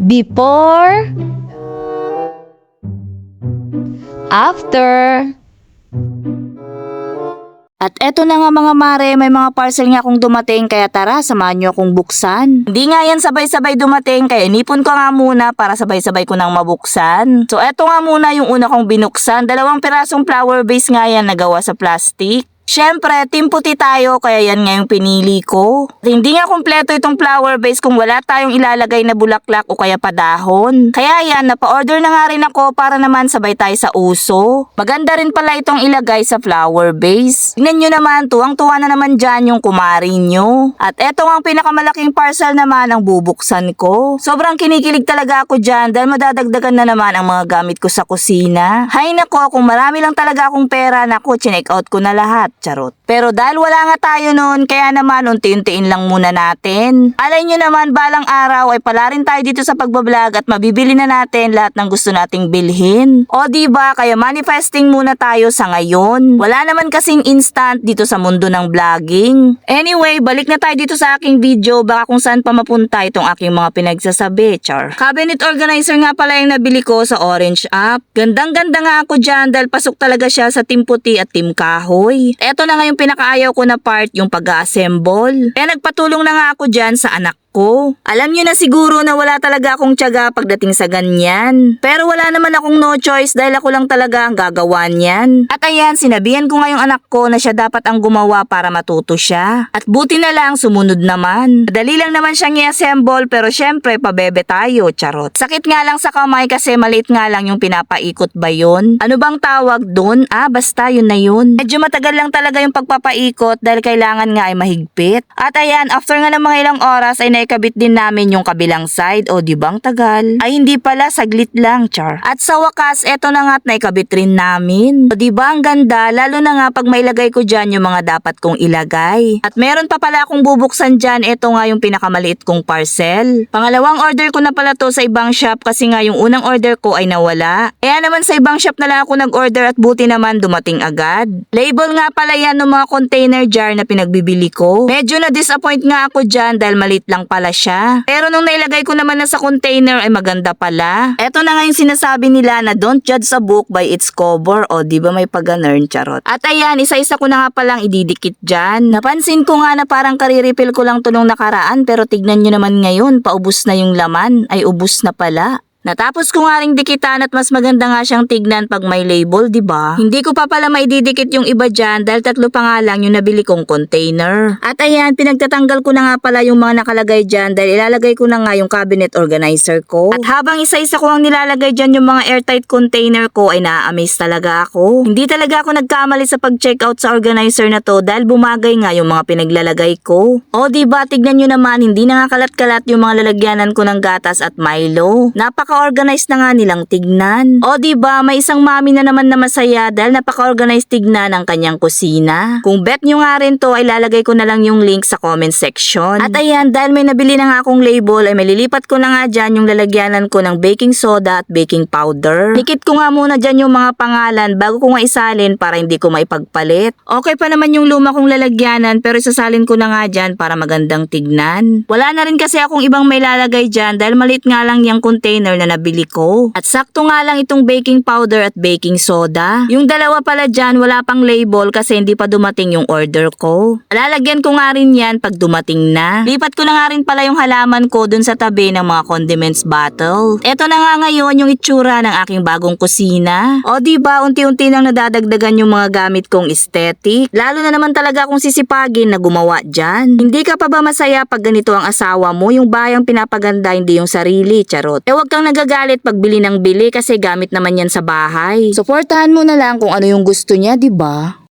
Before. After. At eto na nga mga mare, may mga parcel nga akong dumating kaya tara, samahan nyo akong buksan. Hindi nga yan sabay-sabay dumating kaya inipon ko nga muna para sabay-sabay ko nang mabuksan. So eto nga muna yung una kong binuksan, dalawang pirasong flower vase nga yan na gawa sa plastic. Siyempre, team puti tayo kaya yan nga yung pinili ko. Hindi nga kumpleto itong flower vase kung wala tayong ilalagay na bulaklak o kaya padahon. Kaya yan, napa-order na nga rin ako para naman sabay tayo sa uso. Maganda rin pala itong ilagay sa flower vase. Tingnan nyo naman, tuwang-tuwa na naman dyan yung kumari nyo. At eto ang pinakamalaking parcel naman ang bubuksan ko. Sobrang kinikilig talaga ako dyan dahil madadagdagan na naman ang mga gamit ko sa kusina. Hay nako, kung marami lang talaga akong pera, nako, chinek out ko na lahat. Charot. Pero dahil wala nga tayo noon, kaya naman unti-untiin lang muna natin. Alay nyo naman, balang araw ay pala rin tayo dito sa pagbablog at mabibili na natin lahat ng gusto nating bilhin. O ba kaya manifesting muna tayo sa ngayon. Wala naman kasing instant dito sa mundo ng vlogging. Anyway, balik na tayo dito sa aking video, baka kung saan pa mapunta itong aking mga pinagsasabi, char. Cabinet organizer nga pala yung nabili ko sa Orange app. Gandang-ganda nga ako dyan dahil pasok talaga siya sa Team Puti at Team Kahoy. Eto na nga yung pinakaayaw ko na part, yung pag-assemble. Kaya nagpatulong na nga ako dyan sa anak ko. Alam nyo na siguro na wala talaga akong tiyaga pagdating sa ganyan. Pero wala naman akong no choice dahil ako lang talaga ang gagawa niyan. At ayan, sinabihan ko nga yung anak ko na siya dapat ang gumawa para matuto siya. At buti na lang, sumunod naman. Madali lang naman siyang i-assemble pero syempre, pabebe tayo, charot. Sakit nga lang sa kamay kasi maliit nga lang yung pinapaikot ba yun? Ano bang tawag dun? Ah, basta yun na yun. Medyo matagal lang talaga yung pagpapaikot dahil kailangan nga ay mahigpit. At ayan, after nga ng mga ilang oras ay naikabit din namin yung kabilang side o di bang tagal? Ay hindi pala, saglit lang, char. At sa wakas, eto na nga't naikabit rin namin. O di ba ang ganda, lalo na nga pag mailagay ko dyan yung mga dapat kong ilagay. At meron pa pala akong bubuksan dyan, eto nga yung pinakamaliit kong parcel. Pangalawang order ko na pala to sa ibang shop kasi nga yung unang order ko ay nawala. Kaya naman sa ibang shop na lang ako nag-order at buti naman dumating agad. Label nga pala yan ng mga container jar na pinagbibili ko. Medyo na-disappoint nga ako dyan dahil malit lang pala siya. Pero nung nailagay ko naman na sa container ay maganda pala. Eto na nga yung sinasabi nila na don't judge a book by its cover o di ba may pag-nern charot. At ayan, isa-isa ko na nga palang ididikit dyan. Napansin ko nga na parang kariripil ko lang to nakaraan pero tignan nyo naman ngayon, paubos na yung laman. Ay ubos na pala. Natapos ko nga ring dikitan at mas maganda nga siyang tignan pag may label, di ba? Hindi ko pa pala maididikit yung iba dyan dahil tatlo pa nga lang yung nabili kong container. At ayan, pinagtatanggal ko na nga pala yung mga nakalagay dyan dahil ilalagay ko na nga yung cabinet organizer ko. At habang isa-isa ko ang nilalagay dyan yung mga airtight container ko ay na-amaze talaga ako. Hindi talaga ako nagkamali sa pag-check out sa organizer na to dahil bumagay nga yung mga pinaglalagay ko. O di ba tignan nyo naman, hindi na nga kalat-kalat yung mga lalagyanan ko ng gatas at Milo. Napaka-organized na nga nilang tignan. O ba may isang mami na naman na masaya dahil napaka-organized tignan ang kanyang kusina. Kung bet nyo nga rin to ay lalagay ko na lang yung link sa comment section. At ayan, dahil may nabili na nga akong label ay malilipat ko na nga dyan yung lalagyanan ko ng baking soda at baking powder. Dikit ko nga muna dyan yung mga pangalan bago ko nga isalin para hindi ko maipagpalit. Okay pa naman yung luma kong lalagyanan pero isasalin ko na nga dyan para magandang tignan. Wala na rin kasi akong ibang may lalagay dyan dahil maliit nga lang yung container na nabili ko. At sakto nga lang itong baking powder at baking soda. Yung dalawa pala dyan wala pang label kasi hindi pa dumating yung order ko. Lalagyan ko nga rin yan pag dumating na. Lipat ko na nga rin pala yung halaman ko dun sa tabi ng mga condiments bottle. Eto na nga ngayon yung itsura ng aking bagong kusina. O ba unti-unti nang nadadagdagan yung mga gamit kong aesthetic. Lalo na naman talaga akong sisipagin na gumawa dyan. Hindi ka pa ba masaya pag ganito ang asawa mo? Yung bayang pinapaganda hindi yung sarili, charot. Eh wag kang nagagalit pag bili ng bili kasi gamit naman yan sa bahay. Suportahan mo na lang kung ano yung gusto niya, di ba?